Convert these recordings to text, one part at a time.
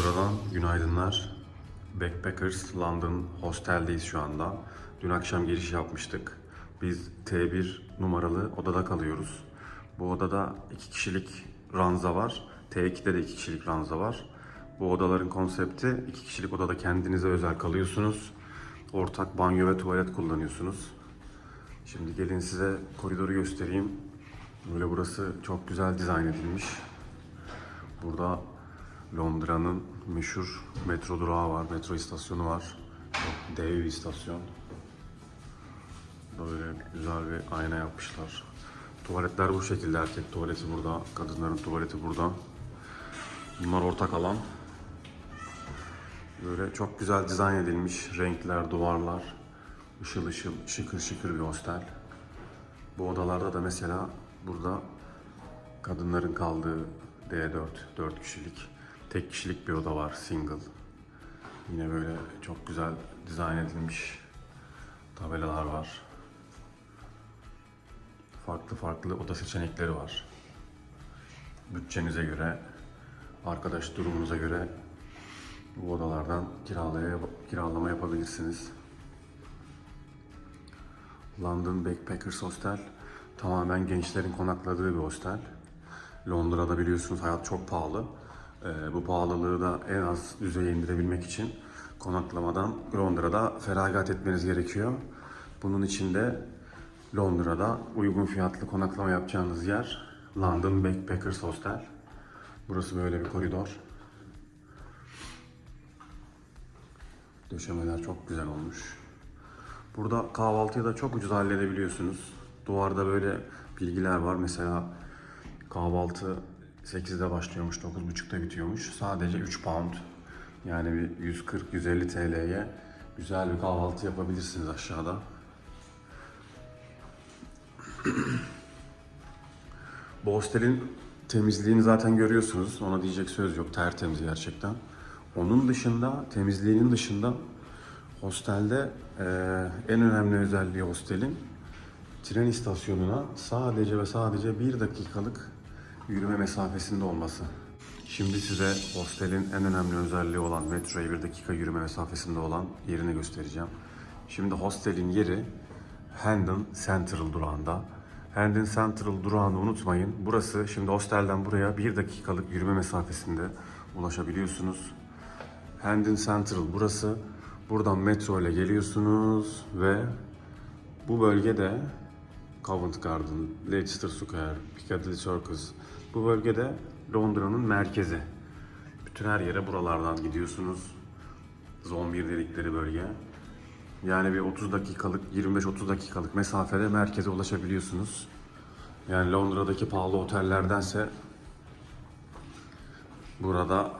Londra'dan günaydınlar. Backpackers London Hostel'deyiz şu anda. Dün akşam giriş yapmıştık. Biz T1 numaralı odada kalıyoruz. Bu odada iki kişilik ranza var. T2'de de iki kişilik ranza var. Bu odaların konsepti iki kişilik odada kendinize özel kalıyorsunuz. Ortak banyo ve tuvalet kullanıyorsunuz. Şimdi gelin size koridoru göstereyim. Böyle burası çok güzel dizayn edilmiş. Burada Londra'nın meşhur metro durağı var, metro istasyonu var. Çok dev bir istasyon. Böyle güzel bir ayna yapmışlar. Tuvaletler bu şekilde. Erkek tuvaleti burada, kadınların tuvaleti burada. Bunlar ortak alan. Böyle çok güzel dizayn edilmiş. Renkler, duvarlar. ışıl ışıl, şıkır şıkır bir hostel. Bu odalarda da mesela burada kadınların kaldığı D4, 4 kişilik, tek kişilik bir oda var, single. Yine böyle çok güzel dizayn edilmiş tabelalar var. Farklı farklı oda seçenekleri var. Bütçenize göre, arkadaş durumunuza göre bu odalardan kiralaya, kiralama yapabilirsiniz. London Backpackers Hostel tamamen gençlerin konakladığı bir hostel. Londra'da biliyorsunuz hayat çok pahalı. Ee, bu pahalılığı da en az düzeye indirebilmek için konaklamadan Londra'da feragat etmeniz gerekiyor. Bunun için de Londra'da uygun fiyatlı konaklama yapacağınız yer London Backpackers Hostel. Burası böyle bir koridor. Döşemeler çok güzel olmuş. Burada kahvaltıyı da çok ucuz halledebiliyorsunuz. Duvarda böyle bilgiler var. Mesela kahvaltı 8'de başlıyormuş, 9.30'da bitiyormuş. Sadece 3 pound. Yani bir 140-150 TL'ye güzel bir kahvaltı yapabilirsiniz aşağıda. Bu hostelin temizliğini zaten görüyorsunuz. Ona diyecek söz yok. Tertemiz gerçekten. Onun dışında, temizliğinin dışında hostelde eee, en önemli özelliği hostelin tren istasyonuna sadece ve sadece bir dakikalık yürüme mesafesinde olması. Şimdi size hostelin en önemli özelliği olan metroya bir dakika yürüme mesafesinde olan yerini göstereceğim. Şimdi hostelin yeri Hendon Central durağında. Hendon Central durağını unutmayın. Burası şimdi hostelden buraya bir dakikalık yürüme mesafesinde ulaşabiliyorsunuz. Hendon Central burası. Buradan metro ile geliyorsunuz ve bu bölgede Covent Garden, Leicester Square, Piccadilly Circus. Bu bölgede Londra'nın merkezi. Bütün her yere buralardan gidiyorsunuz. Zone 1 dedikleri bölge. Yani bir 30 dakikalık, 25-30 dakikalık mesafede merkeze ulaşabiliyorsunuz. Yani Londra'daki pahalı otellerdense burada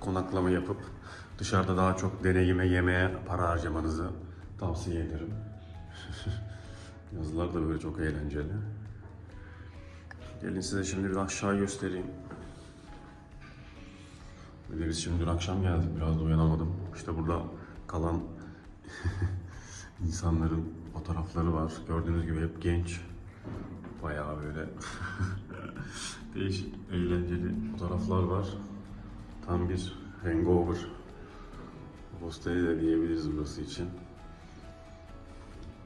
konaklama yapıp dışarıda daha çok deneyime, yemeğe para harcamanızı tavsiye ederim. Yazılar da böyle çok eğlenceli. Gelin size şimdi bir aşağı göstereyim. Bir de biz şimdi dün akşam geldik biraz da uyanamadım. İşte burada kalan insanların fotoğrafları var. Gördüğünüz gibi hep genç. Bayağı böyle değişik, eğlenceli fotoğraflar var. Tam bir hangover. Hosteli de diyebiliriz burası için.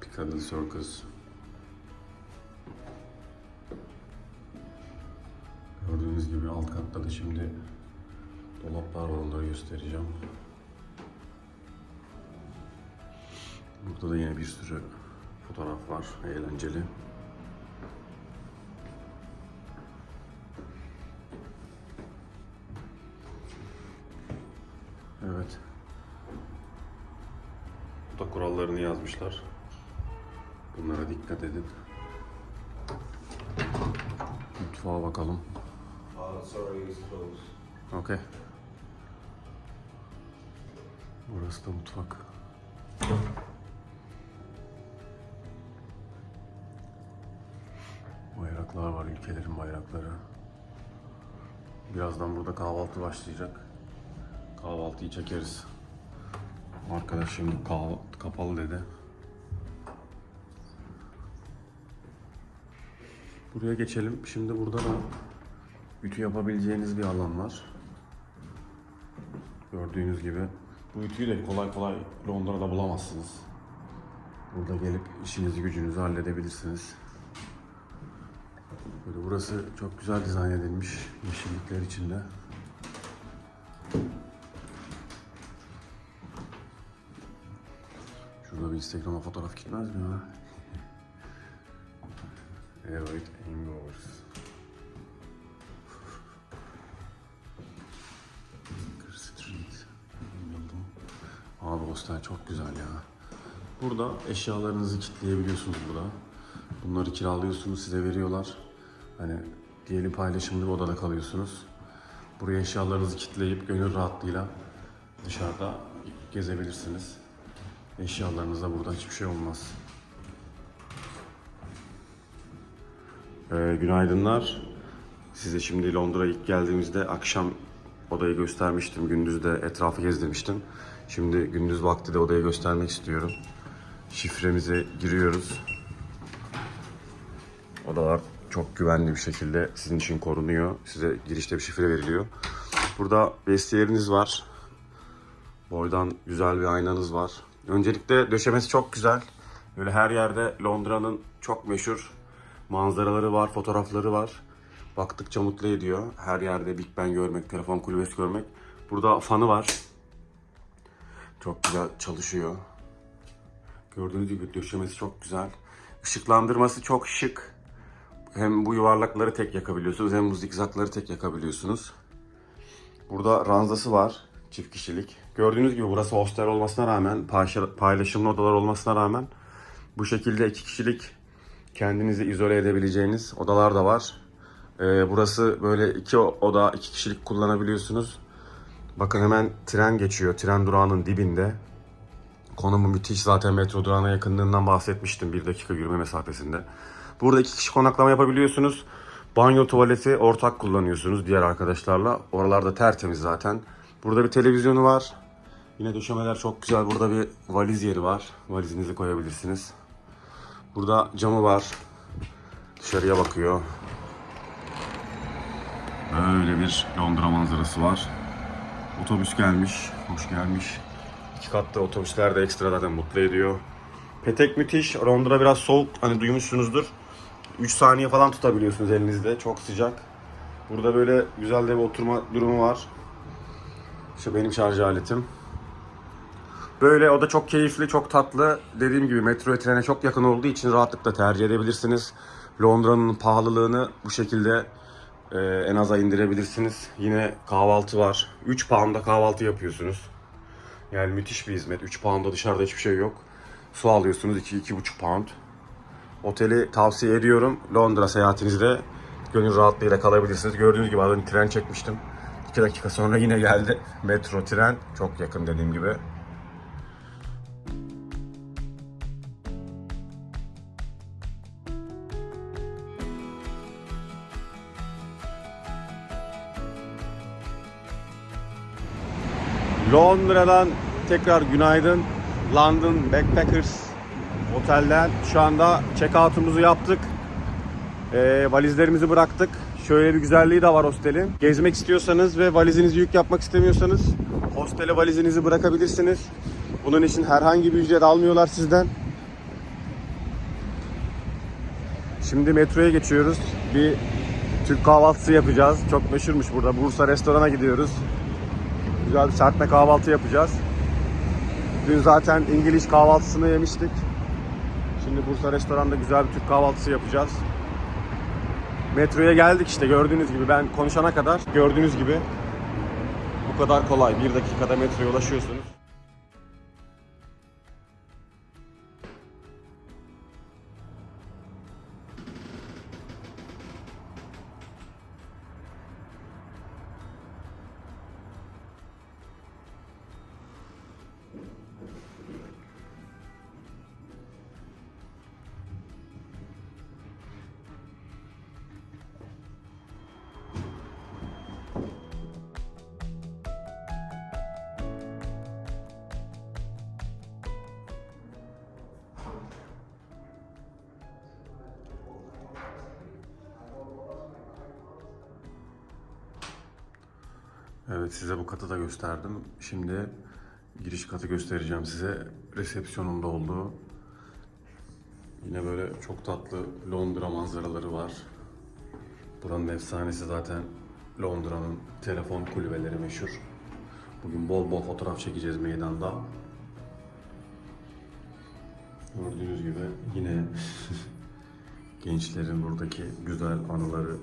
Piccadilly Circus. Gördüğünüz gibi alt katta da şimdi dolaplar var onları göstereceğim. Burada da yine bir sürü fotoğraf var, eğlenceli. Evet. Bu da kurallarını yazmışlar. Bunlara dikkat edin. Mutfağa bakalım. Sorry, it's closed. Okey. Burası da mutfak. Bayraklar var, ülkelerin bayrakları. Birazdan burada kahvaltı başlayacak. Kahvaltıyı çekeriz. Arkadaş şimdi kahvaltı kapalı dedi. Buraya geçelim. Şimdi burada da ütü yapabileceğiniz bir alan var. Gördüğünüz gibi. Bu ütüyü de kolay kolay Londra'da bulamazsınız. Burada gelip işinizi gücünüzü halledebilirsiniz. Böyle burası çok güzel dizayn edilmiş yeşillikler içinde. Şurada bir Instagram'a fotoğraf gitmez mi ya? Evet, indoors. Hostel çok güzel ya. Burada eşyalarınızı kilitleyebiliyorsunuz burada. Bunları kiralıyorsunuz, size veriyorlar. Hani diyelim paylaşımlı bir odada kalıyorsunuz. Buraya eşyalarınızı kilitleyip gönül rahatlığıyla dışarıda gezebilirsiniz. Eşyalarınızda burada hiçbir şey olmaz. Ee, günaydınlar. Size şimdi Londra'ya ilk geldiğimizde akşam odayı göstermiştim. Gündüz de etrafı gezdirmiştim. Şimdi gündüz vakti de odayı göstermek istiyorum. Şifremize giriyoruz. Odalar çok güvenli bir şekilde sizin için korunuyor. Size girişte bir şifre veriliyor. Burada vestiyeriniz var. Boydan güzel bir aynanız var. Öncelikle döşemesi çok güzel. Böyle her yerde Londra'nın çok meşhur manzaraları var, fotoğrafları var. Baktıkça mutlu ediyor. Her yerde Big Ben görmek, telefon kulübesi görmek. Burada fanı var. Çok güzel çalışıyor. Gördüğünüz gibi döşemesi çok güzel. Işıklandırması çok şık. Hem bu yuvarlakları tek yakabiliyorsunuz hem bu zikzakları tek yakabiliyorsunuz. Burada ranzası var. Çift kişilik. Gördüğünüz gibi burası hostel olmasına rağmen, paylaş- paylaşımlı odalar olmasına rağmen bu şekilde iki kişilik kendinizi izole edebileceğiniz odalar da var. Ee, burası böyle iki oda, iki kişilik kullanabiliyorsunuz. Bakın hemen tren geçiyor. Tren durağının dibinde. Konumu müthiş. Zaten metro durağına yakınlığından bahsetmiştim. Bir dakika yürüme mesafesinde. Burada iki kişi konaklama yapabiliyorsunuz. Banyo tuvaleti ortak kullanıyorsunuz diğer arkadaşlarla. Oralarda tertemiz zaten. Burada bir televizyonu var. Yine döşemeler çok güzel. Burada bir valiz yeri var. Valizinizi koyabilirsiniz. Burada camı var. Dışarıya bakıyor. Böyle bir Londra manzarası var. Otobüs gelmiş. Hoş gelmiş. İki katlı otobüsler de ekstra zaten mutlu ediyor. Petek müthiş. Londra biraz soğuk. Hani duymuşsunuzdur. 3 saniye falan tutabiliyorsunuz elinizde. Çok sıcak. Burada böyle güzel de bir oturma durumu var. İşte benim şarj aletim. Böyle o da çok keyifli, çok tatlı. Dediğim gibi metro trene çok yakın olduğu için rahatlıkla tercih edebilirsiniz. Londra'nın pahalılığını bu şekilde e, en aza indirebilirsiniz. Yine kahvaltı var. 3 pound'a kahvaltı yapıyorsunuz. Yani müthiş bir hizmet. 3 pound'a dışarıda hiçbir şey yok. Su alıyorsunuz 2-2,5 pound. Oteli tavsiye ediyorum. Londra seyahatinizde gönül rahatlığıyla kalabilirsiniz. Gördüğünüz gibi az önce tren çekmiştim. 2 dakika sonra yine geldi. Metro tren çok yakın dediğim gibi. Londra'dan tekrar günaydın. London Backpackers Otel'den şu anda check-out'umuzu yaptık. Ee, valizlerimizi bıraktık. Şöyle bir güzelliği de var hostelin. Gezmek istiyorsanız ve valizinizi yük yapmak istemiyorsanız hostele valizinizi bırakabilirsiniz. Bunun için herhangi bir ücret almıyorlar sizden. Şimdi metroya geçiyoruz. Bir Türk kahvaltısı yapacağız. Çok meşhurmuş burada. Bursa restorana gidiyoruz. Güzel bir serpme kahvaltı yapacağız. Dün zaten İngiliz kahvaltısını yemiştik. Şimdi Bursa restoranda güzel bir Türk kahvaltısı yapacağız. Metroya geldik işte gördüğünüz gibi ben konuşana kadar gördüğünüz gibi bu kadar kolay. Bir dakikada metroya ulaşıyorsunuz. Evet size bu katı da gösterdim. Şimdi giriş katı göstereceğim size. Resepsiyonunda olduğu. Yine böyle çok tatlı Londra manzaraları var. Buranın efsanesi zaten Londra'nın telefon kulübeleri meşhur. Bugün bol bol fotoğraf çekeceğiz meydanda. Gördüğünüz gibi yine gençlerin buradaki güzel anıları.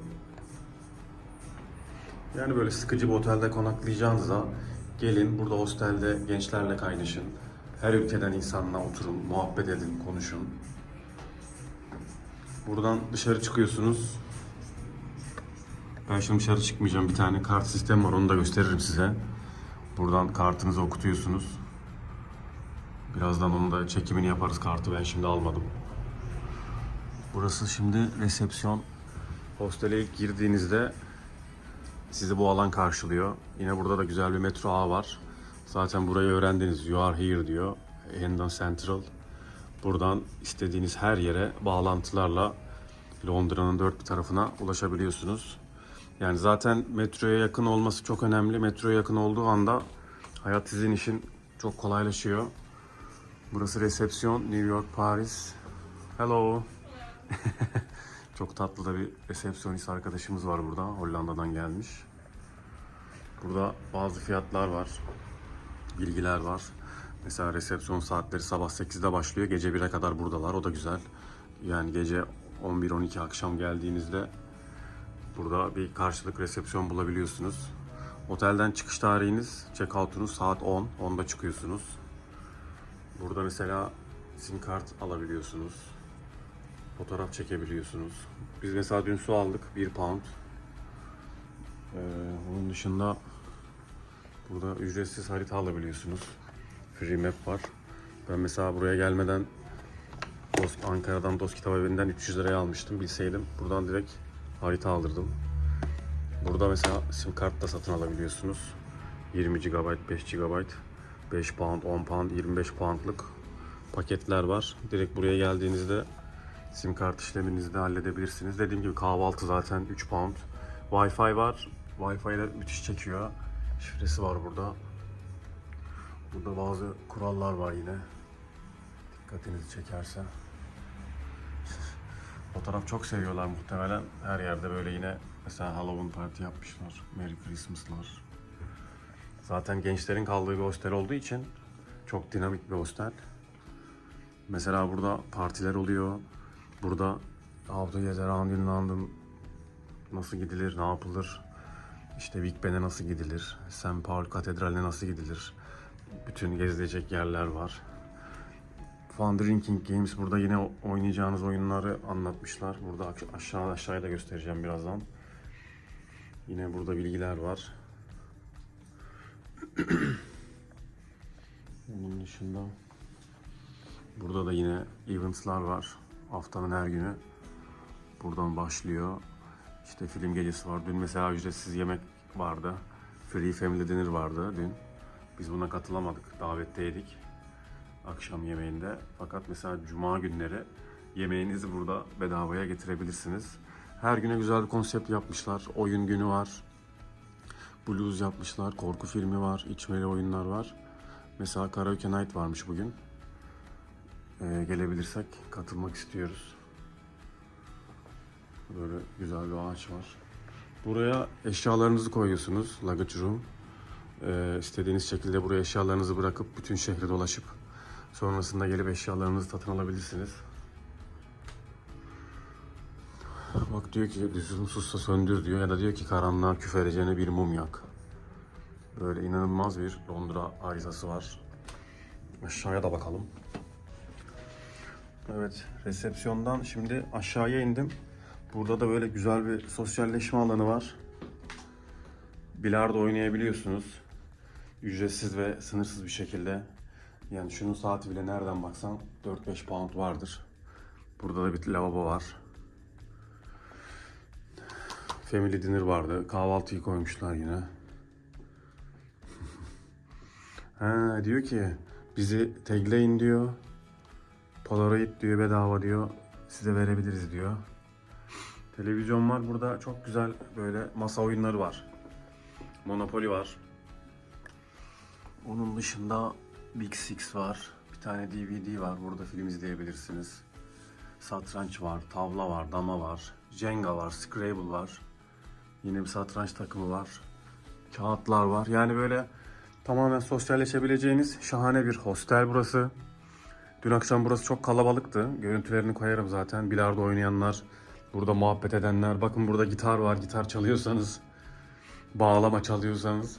Yani böyle sıkıcı bir otelde konaklayacağınıza gelin burada hostelde gençlerle kaynaşın. Her ülkeden insanla oturun, muhabbet edin, konuşun. Buradan dışarı çıkıyorsunuz. Ben şimdi dışarı çıkmayacağım. Bir tane kart sistemi var. Onu da gösteririm size. Buradan kartınızı okutuyorsunuz. Birazdan onun da çekimini yaparız kartı. Ben şimdi almadım. Burası şimdi resepsiyon. Hostele ilk girdiğinizde sizi bu alan karşılıyor. Yine burada da güzel bir metro ağı var. Zaten burayı öğrendiniz. You are here diyor. Hendon Central. Buradan istediğiniz her yere bağlantılarla Londra'nın dört bir tarafına ulaşabiliyorsunuz. Yani zaten metroya yakın olması çok önemli. Metroya yakın olduğu anda hayat sizin için çok kolaylaşıyor. Burası resepsiyon New York Paris. Hello. çok tatlı da bir resepsiyonist arkadaşımız var burada. Hollanda'dan gelmiş. Burada bazı fiyatlar var. Bilgiler var. Mesela resepsiyon saatleri sabah 8'de başlıyor. Gece 1'e kadar buradalar. O da güzel. Yani gece 11-12 akşam geldiğinizde burada bir karşılık resepsiyon bulabiliyorsunuz. Otelden çıkış tarihiniz, check-out'unuz saat 10. 10'da çıkıyorsunuz. Burada mesela sim kart alabiliyorsunuz. Fotoğraf çekebiliyorsunuz. Biz mesela dün su aldık. 1 pound. Ee, onun dışında burada ücretsiz harita alabiliyorsunuz. Free map var. Ben mesela buraya gelmeden Dost, Ankara'dan Dost Kitap Evi'nden 300 liraya almıştım. Bilseydim buradan direkt harita aldırdım. Burada mesela sim kart da satın alabiliyorsunuz. 20 GB, 5 GB, 5 pound, 10 pound, 25 poundlık paketler var. Direkt buraya geldiğinizde sim kart işleminizi de halledebilirsiniz. Dediğim gibi kahvaltı zaten 3 pound. Wi-Fi var. Wi-Fi ile müthiş çekiyor. Şifresi var burada. Burada bazı kurallar var yine. Dikkatinizi çekerse. Fotoğraf çok seviyorlar muhtemelen. Her yerde böyle yine mesela Halloween parti yapmışlar. Merry Christmas'lar. Zaten gençlerin kaldığı bir hostel olduğu için çok dinamik bir hostel. Mesela burada partiler oluyor. Burada in London nasıl gidilir, ne yapılır? İşte Big Ben'e nasıl gidilir? St. Paul Katedrali'ne nasıl gidilir? Bütün gezilecek yerler var. Fun Drinking Games burada yine oynayacağınız oyunları anlatmışlar. Burada aş- aşağı aşağıya da göstereceğim birazdan. Yine burada bilgiler var. Onun dışında burada da yine events'lar var. Haftanın her günü buradan başlıyor. İşte film gecesi var. Dün mesela ücretsiz yemek vardı. Free Family Dinner vardı dün. Biz buna katılamadık. Davetteydik akşam yemeğinde. Fakat mesela cuma günleri yemeğinizi burada bedavaya getirebilirsiniz. Her güne güzel bir konsept yapmışlar. Oyun günü var. Blues yapmışlar. Korku filmi var. içmeli oyunlar var. Mesela Karaoke Night varmış bugün. Ee, gelebilirsek katılmak istiyoruz. Böyle güzel bir ağaç var. Buraya eşyalarınızı koyuyorsunuz. Luggage room. Ee, istediğiniz şekilde buraya eşyalarınızı bırakıp bütün şehri dolaşıp sonrasında gelip eşyalarınızı satın alabilirsiniz. Bak diyor ki lüzumsuzsa söndür diyor ya da diyor ki karanlığa küfereceğine bir mum yak. Böyle inanılmaz bir Londra arızası var. Aşağıya da bakalım. Evet, resepsiyondan şimdi aşağıya indim. Burada da böyle güzel bir sosyalleşme alanı var. Bilardo oynayabiliyorsunuz. Ücretsiz ve sınırsız bir şekilde. Yani şunun saati bile nereden baksan 4-5 pound vardır. Burada da bir lavabo var. Family dinner vardı. Kahvaltıyı koymuşlar yine. ha, diyor ki bizi tagleyin diyor. Polaroid diyor bedava diyor. Size verebiliriz diyor. Televizyon var burada çok güzel böyle masa oyunları var. Monopoly var. Onun dışında Big Six var. Bir tane DVD var. Burada film izleyebilirsiniz. Satranç var, tavla var, dama var, Jenga var, Scrabble var. Yine bir satranç takımı var. Kağıtlar var. Yani böyle tamamen sosyalleşebileceğiniz şahane bir hostel burası. Dün akşam burası çok kalabalıktı. Görüntülerini koyarım zaten. Bilardo oynayanlar, burada muhabbet edenler. Bakın burada gitar var. Gitar çalıyorsanız, bağlama çalıyorsanız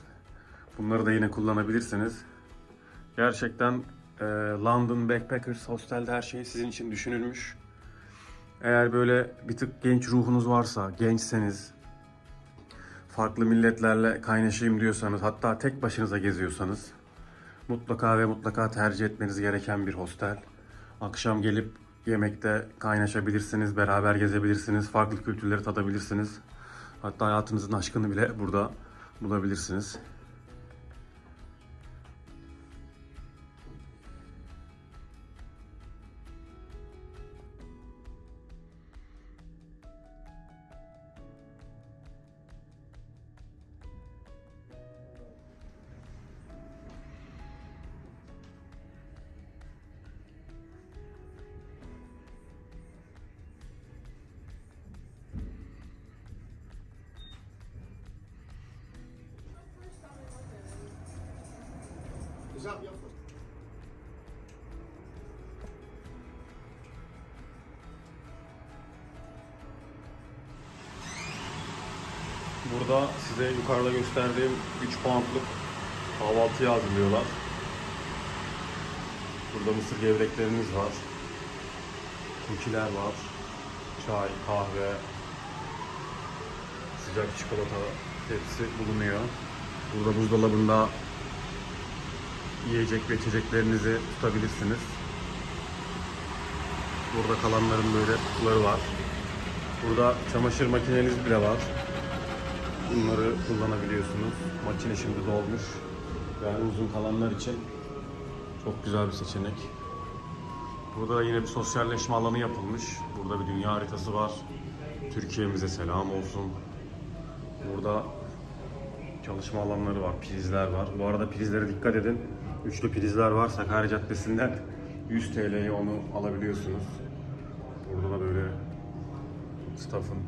bunları da yine kullanabilirsiniz. Gerçekten e, London Backpackers Hostel'de her şey sizin için düşünülmüş. Eğer böyle bir tık genç ruhunuz varsa, gençseniz, farklı milletlerle kaynaşayım diyorsanız, hatta tek başınıza geziyorsanız mutlaka ve mutlaka tercih etmeniz gereken bir hostel. Akşam gelip yemekte kaynaşabilirsiniz, beraber gezebilirsiniz, farklı kültürleri tadabilirsiniz. Hatta hayatınızın aşkını bile burada bulabilirsiniz. Burada size yukarıda gösterdiğim 3 poundluk kahvaltıyı hazırlıyorlar. Burada mısır gevrekleriniz var. Kukiler var. Çay, kahve, sıcak çikolata hepsi bulunuyor. Burada buzdolabında yiyecek ve içeceklerinizi tutabilirsiniz. Burada kalanların böyle kutuları var. Burada çamaşır makineniz bile var. Bunları kullanabiliyorsunuz. Makine şimdi dolmuş. Yani uzun kalanlar için çok güzel bir seçenek. Burada da yine bir sosyalleşme alanı yapılmış. Burada bir dünya haritası var. Türkiye'mize selam olsun. Burada çalışma alanları var, prizler var. Bu arada prizlere dikkat edin. Üçlü prizler var. Sakarya Caddesi'nden 100 TL'ye onu alabiliyorsunuz. Burada da böyle staff'ın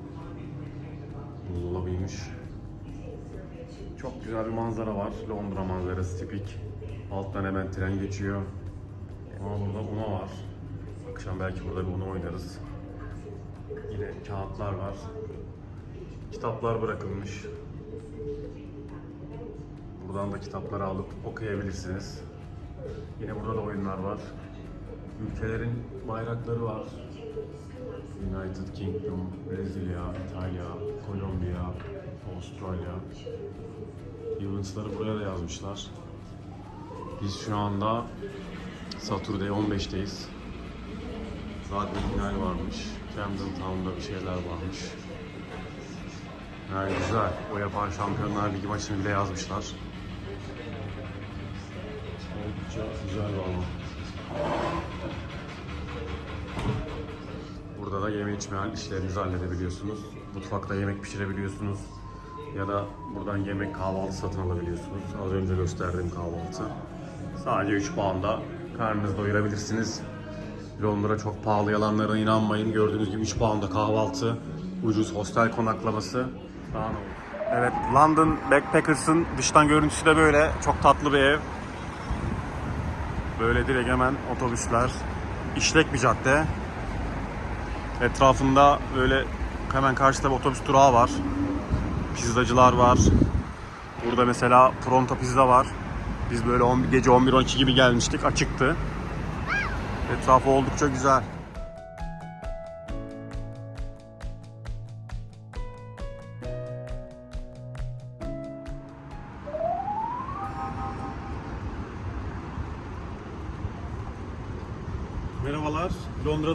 buzdolabıymış. Çok güzel bir manzara var. Londra manzarası tipik. Alttan hemen tren geçiyor. Ama burada Uno var. Akşam belki burada bir Uno oynarız. Yine kağıtlar var. Kitaplar bırakılmış. Buradan da kitapları alıp okuyabilirsiniz. Yine burada da oyunlar var. Ülkelerin bayrakları var. United Kingdom, Brezilya, İtalya, Kolombiya, Avustralya. Yılınçları buraya da yazmışlar. Biz şu anda Saturday 15'teyiz. Zaten final varmış. Camden Town'da bir şeyler varmış. Yani güzel. UEFA Şampiyonlar Ligi maçını bile yazmışlar. Oldukça güzel valla. Burada da yeme içme işlerinizi halledebiliyorsunuz. Mutfakta yemek pişirebiliyorsunuz. Ya da buradan yemek kahvaltı satın alabiliyorsunuz. Az önce gösterdiğim kahvaltı. Sadece 3 pound'a karnınızı doyurabilirsiniz. Londra çok pahalı yalanlara inanmayın. Gördüğünüz gibi 3 pound'a kahvaltı, ucuz hostel konaklaması. Daha ne olur. Evet, London Backpackers'ın dıştan görüntüsü de böyle. Çok tatlı bir ev. Böyle direkt hemen otobüsler. İşlek bir cadde. Etrafında böyle hemen karşıda bir otobüs durağı var. Pizzacılar var. Burada mesela Pronto Pizza var. Biz böyle 11, gece 11-12 gibi gelmiştik. Açıktı. Etrafı oldukça güzel.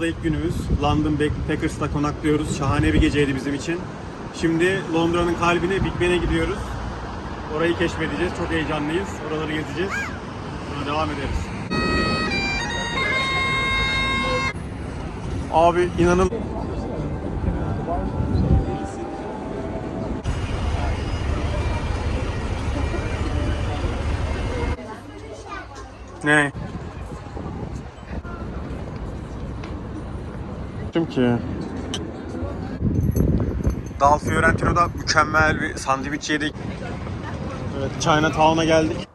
Londra'da ilk günümüz. London Packers'ta konaklıyoruz. Şahane bir geceydi bizim için. Şimdi Londra'nın kalbine Big Ben'e gidiyoruz. Orayı keşfedeceğiz. Çok heyecanlıyız. Oraları gezeceğiz. Sonra devam ederiz. Abi inanın Ne? Kim ki? Dal Fiorentino'da mükemmel bir sandviç yedik. Evet, Chinatown'a geldik.